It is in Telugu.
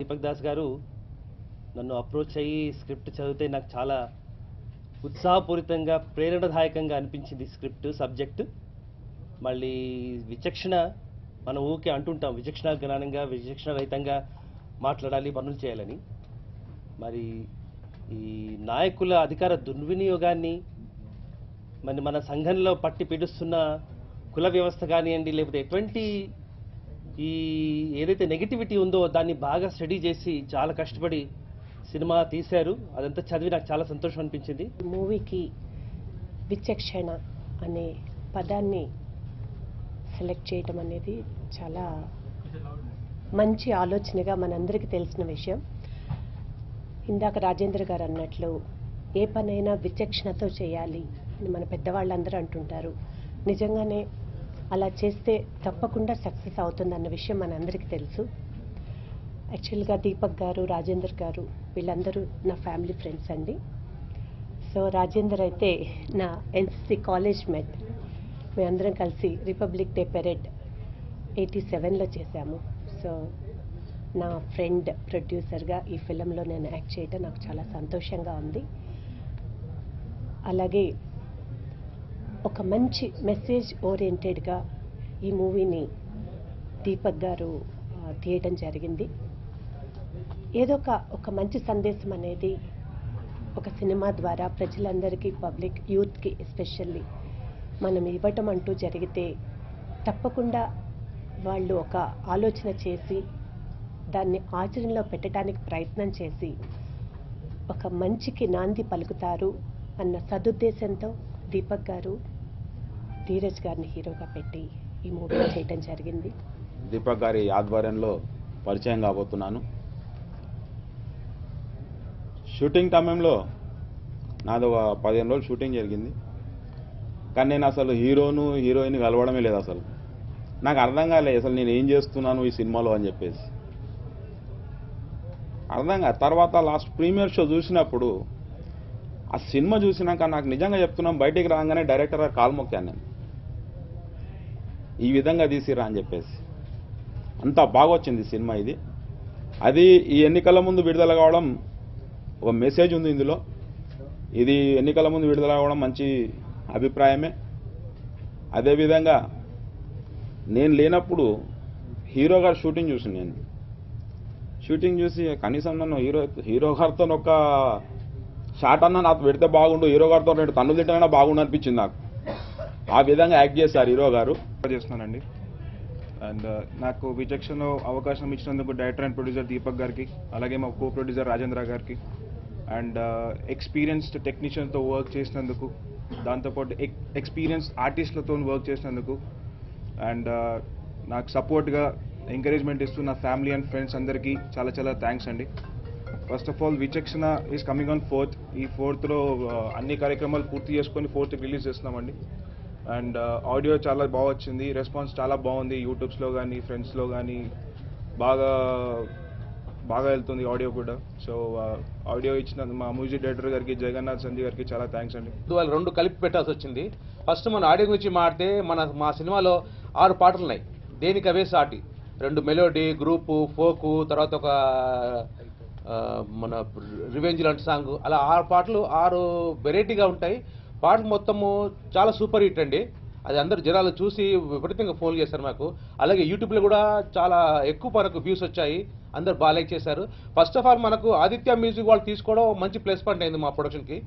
దీపక్ దాస్ గారు నన్ను అప్రోచ్ అయ్యి స్క్రిప్ట్ చదివితే నాకు చాలా ఉత్సాహపూరితంగా ప్రేరణదాయకంగా అనిపించింది స్క్రిప్ట్ సబ్జెక్టు. మళ్ళీ విచక్షణ మనం ఊకే అంటుంటాం విచక్షణ జ్ఞానంగా విచక్షణ రహితంగా మాట్లాడాలి పనులు చేయాలని. మరి ఈ నాయకుల అధికార దుర్వినియోగాన్ని మరి మన సంఘంలో పట్టి పీడిస్తున్న కుల వ్యవస్థ కానివ్వండి లేకపోతే ఎటువంటి ఈ ఏదైతే నెగిటివిటీ ఉందో దాన్ని బాగా స్టడీ చేసి చాలా కష్టపడి సినిమా తీశారు. అదంతా చదివి నాకు చాలా సంతోషం అనిపించింది. మూవీకి విచక్షణ అనే పదాన్ని సెలెక్ట్ చేయటం అనేది చాలా మంచి ఆలోచనగా మనందరికీ తెలిసిన విషయం. ఇందాక రాజేంద్ర గారు అన్నట్లు ఏ పనైనా విచక్షణతో చేయాలి అని మన పెద్దవాళ్ళందరూ అంటుంటారు. నిజంగానే అలా చేస్తే తప్పకుండా సక్సెస్ అవుతుందన్న విషయం మనందరికీ తెలుసు. యాక్చువల్గా దీపక్ గారు రాజేందర్ గారు వీళ్ళందరూ నా ఫ్యామిలీ ఫ్రెండ్స్ అండి. సో రాజేందర్ అయితే నా ఎన్సిసి కాలేజ్ మెట్. మేమందరం కలిసి రిపబ్లిక్ డే పెరేడ్ ఎయిటీ సెవెన్లో చేశాము. సో నా ఫ్రెండ్ ప్రొడ్యూసర్గా ఈ ఫిలంలో నేను యాక్ట్ చేయటం నాకు చాలా సంతోషంగా ఉంది. అలాగే ఒక మంచి మెసేజ్ ఓరియంటెడ్గా ఈ మూవీని దీపక్ గారు తీయటం తీయడం జరిగింది. ఏదో ఒక ఒక మంచి సందేశం అనేది ఒక సినిమా ద్వారా ప్రజలందరికీ పబ్లిక్ యూత్కి ఎస్పెషల్లీ మనం ఇవ్వటం అంటూ జరిగితే తప్పకుండా వాళ్ళు ఒక ఆలోచన చేసి దాన్ని ఆచరణలో పెట్టడానికి ప్రయత్నం చేసి ఒక మంచికి నాంది పలుకుతారు అన్న సదుద్దేశంతో దీపక్ గారు ధీరజ్ గారిని హీరోగా పెట్టి ఈ మూవీ చేయటం జరిగింది. దీపక్ గారి ఆధ్వర్యంలో పరిచయం కాబోతున్నాను. షూటింగ్ సమయంలో నాది ఒక పదిహేను రోజులు షూటింగ్ జరిగింది. కానీ నేను అసలు హీరోను హీరోయిన్ కలవడమే లేదు అసలు. నాకు అర్థం కాలేదు అసలు నేను ఏం చేస్తున్నాను ఈ సినిమాలో అని చెప్పేసి. అర్థం కాదు. తర్వాత లాస్ట్ ప్రీమియర్ షో చూసినప్పుడు ఆ సినిమా చూసినాక నాకు నిజంగా చెప్తున్నాం బయటికి రాగానే డైరెక్టర్ గారు కాలు మొక్కాను నేను ఈ విధంగా తీసిరా అని చెప్పేసి. అంత బాగా వచ్చింది సినిమా ఇది. అది ఈ ఎన్నికల ముందు విడుదల కావడం ఒక మెసేజ్ ఉంది ఇందులో. ఇది ఎన్నికల ముందు విడుదల కావడం మంచి అభిప్రాయమే. అదేవిధంగా నేను లేనప్పుడు హీరో గారు షూటింగ్ చూసి నేను. షూటింగ్ చూసి కనీసం నన్ను హీరో హీరో గారితో ఒక షాట్ అన్న నాకు పెడితే బాగుండు హీరో గారితో రెండు తన్నులు తింటేనే బాగుండు అనిపించింది నాకు. ఆ విధంగా యాక్ట్ చేశారు హీరో గారు. చేస్తున్నానండి. అండ్ uh, నాకు విచక్షణ అవకాశం ఇచ్చినందుకు డైరెక్టర్ అండ్ ప్రొడ్యూసర్ దీపక్ గారికి అలాగే మా కో ప్రొడ్యూసర్ రాజేంద్ర గారికి అండ్ ఎక్స్పీరియన్స్డ్ టెక్నీషియన్తో వర్క్ చేసినందుకు దాంతోపాటు ఎక్స్పీరియన్స్ ఆర్టిస్టులతో వర్క్ చేసినందుకు అండ్ uh, నాకు సపోర్ట్గా ఎంకరేజ్మెంట్ ఇస్తూ నా ఫ్యామిలీ అండ్ ఫ్రెండ్స్ అందరికీ చాలా చాలా థ్యాంక్స్ అండి. First of all Vichakshana is coming on fourth ఈ ఫోర్త్లో అన్ని కార్యక్రమాలు పూర్తి చేసుకొని ఫోర్త్ రిలీజ్ చేస్తున్నామండి. అండ్ ఆడియో చాలా బాగా వచ్చింది. రెస్పాన్స్ చాలా బాగుంది. యూట్యూబ్స్లో కానీ ఫ్రెండ్స్లో కానీ బాగా బాగా వెళ్తుంది ఆడియో కూడా. సో ఆడియో ఇచ్చిన మా మ్యూజిక్ డైరెక్టర్ గారికి జగన్నాథ్ సంజయ్ గారికి చాలా థ్యాంక్స్ అండి. వాళ్ళు రెండు కలిపి పెట్టాల్సి వచ్చింది. ఫస్ట్ మన ఆడియో గురించి మాడితే మన మా సినిమాలో ఆరు పాటలు ఉన్నాయి. దేనికి అవే సాటి? రెండు మెలోడీ గ్రూపు ఫోకు తర్వాత ఒక మన రివెంజ్ లాంటి సాంగ్ అలా ఆరు పాటలు ఆరు వెరైటీగా ఉంటాయి. పాటలు మొత్తము చాలా సూపర్ హిట్ అండి. అది అందరు జనాలు చూసి విపరీతంగా ఫోన్ చేశారు మాకు. అలాగే యూట్యూబ్లో కూడా చాలా ఎక్కువ మనకు వ్యూస్ వచ్చాయి. అందరు బాగా లైక్ చేశారు. ఫస్ట్ ఆఫ్ ఆల్ మనకు ఆదిత్య మ్యూజిక్ వాళ్ళు తీసుకోవడం మంచి ప్లస్ పాయింట్ అయింది మా ప్రొడక్షన్కి